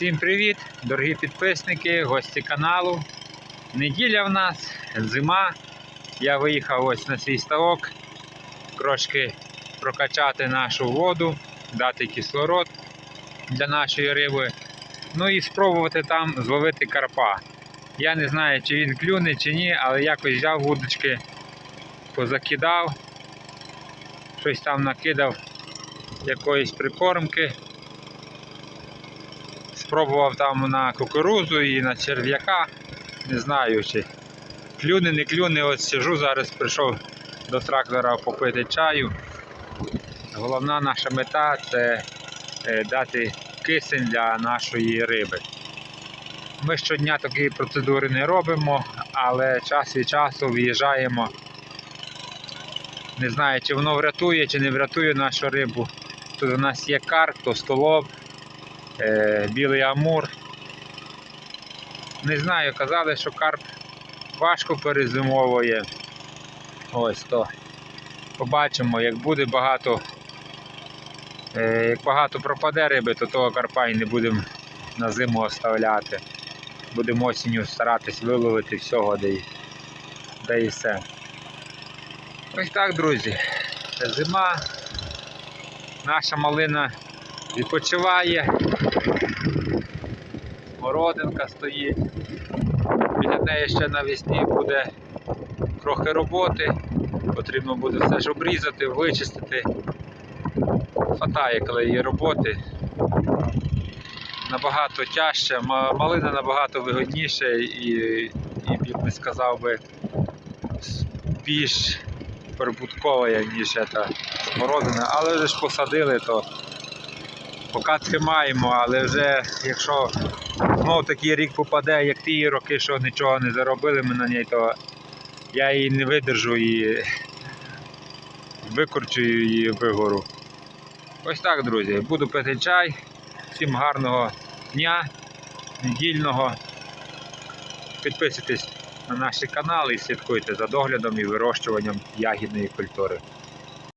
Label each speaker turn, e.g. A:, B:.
A: Всім привіт, дорогі підписники, гості каналу. Неділя в нас, зима. Я виїхав ось на свій ставок, трошки прокачати нашу воду, дати кислород для нашої риби. Ну і спробувати там зловити карпа. Я не знаю, чи він клюне, чи ні, але якось взяв вудочки, позакидав, щось там накидав якоїсь прикормки. Спробував там на кукурузу і на черв'яка. Не знаю, чи клюне, не клюне. От сижу зараз, прийшов до трактора попити чаю. Головна наша мета це е, дати кисень для нашої риби. Ми щодня такі процедури не робимо, але час від часу виїжджаємо. Не знаю, чи воно врятує, чи не врятує нашу рибу. Тут у нас є карп, то столоб, е, білий амур. Не знаю, казали, що карп важко перезимовує. Ось то. Побачимо, як буде багато, е, як багато пропаде риби, то того карпа і не будемо на зиму оставляти. Будемо осінню старатись виловити всього, де де і все. Ось так, друзі. Зима. Наша малина відпочиває. Смородинка стоїть. Біля неї ще навесні буде трохи роботи. Потрібно буде все ж обрізати, вичистити. Хватає, коли є роботи. Набагато тяжче, малина набагато вигодніше і, і би сказав би, більш прибуткова, ніж ця смородина. Але вже ж посадили, то поки тримаємо, але вже якщо знов такий рік попаде, як ті роки, що нічого не заробили ми на ній, то я її не видержу і викорчу її вигору. Ось так, друзі. Буду пити чай. Всім гарного дня, недільного. Підписуйтесь на наш канал і слідкуйте за доглядом і вирощуванням ягідної культури.